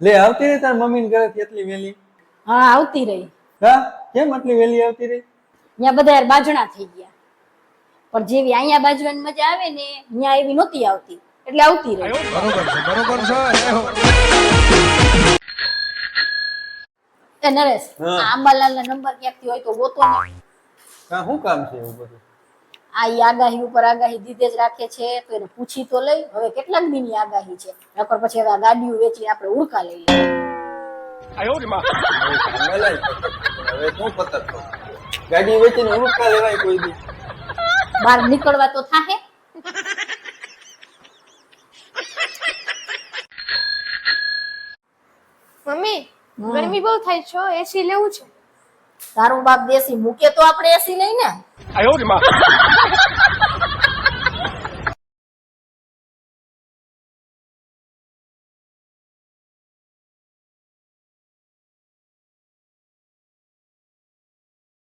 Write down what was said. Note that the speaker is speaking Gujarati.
લે આવતી રહી તાર મમ્મીને ઘરેથી એટલી વેલી હા આવતી રહી. હા? કેમ આટલી વેલી આવતી રહી? ત્યાં બધા યાર બાજણા થઈ ગયા. પણ જેવી અહીંયા બાજવાની મજા આવે ને ત્યાં એવી નહોતી આવતી. એટલે આવતી રહી. એ નરેશ આંબાલાલ ના નંબર ક્યાંકથી હોય તો ગોતો ને. હા શું કામ છે એવું બધું? આ આગાહી ઉપર આગાહી દીધે જ રાખે છે તો એને પૂછી તો લઈ. હવે કેટલાક દિનની આગાહી છે. નકર પછી હવે આ ગાડીઓ વેચી આપણે ઉડકા લઈ લઈએ. હવે શું પતર ગાડી વેચીને ઉડકા લેવાય કોઈ દી. બહાર નીકળવા તો થાહે. મમ્મી ગરમી બહુ થાય છે એસી લેવું છે. તારું બાપ દેસી મૂકે તો આપણે એસી નહીં ને